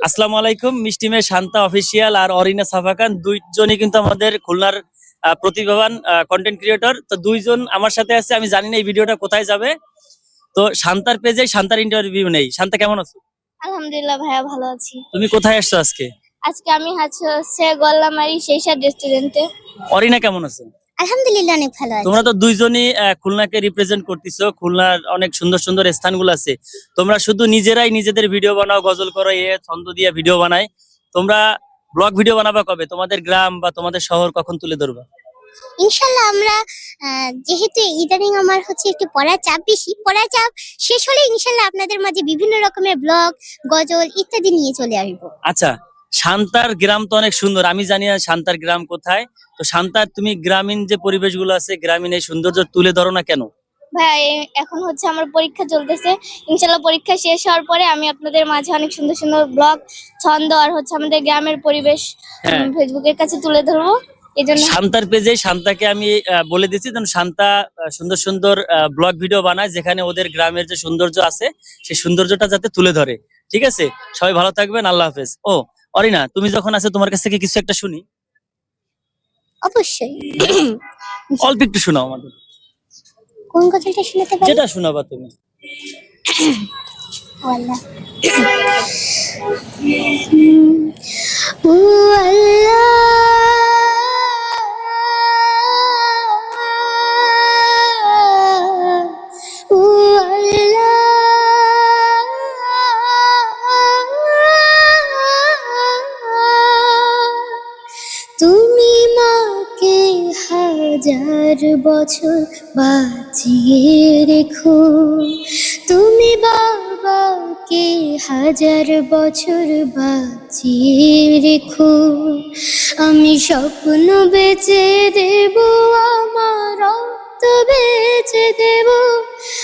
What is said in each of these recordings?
আসসালামু আলাইকুম মিষ্টি মেয়ে শান্তা অফিসিয়াল আর অরিনা সাফাকান দুইজনই কিন্তু আমাদের খুলনার প্রতিভাবান কন্টেন্ট ক্রিয়েটর তো দুইজন আমার সাথে আছে আমি জানি না এই ভিডিওটা কোথায় যাবে। তো শান্তার পেজে শান্তার ইন্টারভিউ নেই। শান্তা কেমন আছো? আলহামদুলিল্লাহ ভাইয়া ভালো আছি। তুমি কোথায় আসছো আজকে? আজকে আমি হাচ্ছে গল্লামারি সেইসার রেস্টুরেন্টে অরিনা কেমন আছো? আলহামদুলিল্লাহ অনেক ভালো আছি। তোমরা তো দুইজনই খুলনাকে রিপ্রেজেন্ট করতেছো। খুলনার অনেক সুন্দর সুন্দর স্থানগুলো আছে। তোমরা শুধু নিজেরাই নিজেদের ভিডিও বানাও গজল করো এ ছন্দ দিয়ে ভিডিও বানাই। তোমরা ব্লগ ভিডিও বানাবা কবে? তোমাদের গ্রাম বা তোমাদের শহর কখন তুলে ধরবা? ইনশাল্লাহ আমরা যেহেতু ইদানিং আমার হচ্ছে একটু পড়ার চাপ বেশি পড়ার চাপ শেষ হলে ইনশাল্লাহ আপনাদের মাঝে বিভিন্ন রকমের ব্লগ গজল ইত্যাদি নিয়ে চলে আসব। আচ্ছা শান্তার গ্রাম তো অনেক সুন্দর। আমি জানি না শান্তার গ্রাম কোথায়। তো শান্তার তুমি গ্রামীণ যে পরিবেশগুলো আছে গ্রামীণ এই সৌন্দর্য তুলে ধরো না কেন? ভাই এখন হচ্ছে আমার পরীক্ষা চলতেছে। ইনশাল্লাহ পরীক্ষা শেষ হওয়ার পরে আমি আপনাদের মাঝে অনেক সুন্দর সুন্দর ব্লগ ছন্দ আর হচ্ছে আমাদের গ্রামের পরিবেশ হ্যাঁ। ফেসবুকের কাছে তুলে ধরবো। শান্তার পেজে শান্তাকে আমি বলে দিচ্ছি যেন শান্তা সুন্দর সুন্দর ব্লগ ভিডিও বানায় যেখানে ওদের গ্রামের যে সৌন্দর্য আছে সেই সৌন্দর্যটা যাতে তুলে ধরে। ঠিক আছে? সবাই ভালো থাকবেন আল্লাহ হাফেজ। ও অরিনা তুমি যখন আছে তোমার কাছ থেকে কিছু একটা শুনি। অবশ্যই। অল্প একটু শোনাও আমাদের। কোন কথাটা শোনাতে পারি? যেটা শোনাবা তুমি। আল্লাহ তুমি মাকে হাজার বছর বাঁচিয়ে রেখো। তুমি বাবাকে হাজার বছর বাঁচিয়ে রেখো। আমি স্বপ্ন বেচে দেব, আমার রক্ত বেচে দেব।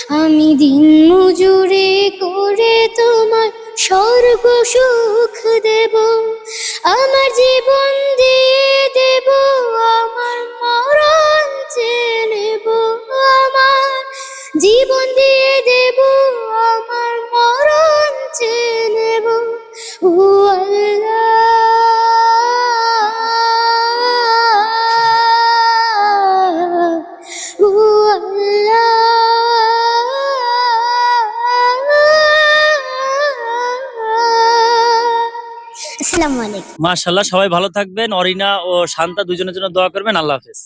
আমি দিন মজুরি করে তোমার স্বর্গ সুখ দেব। আমার জীবন দিয়ে দেব আমার মরণ চেয়ে নেব আমার জীবন দিয়ে দেব আসসালামু আলাইকুম। মাশাল্লাহ সবাই ভালো থাকবেন। অরিনা ও শান্তা দুজনের জন্য দোয়া করবেন। আল্লাহ হাফেজ।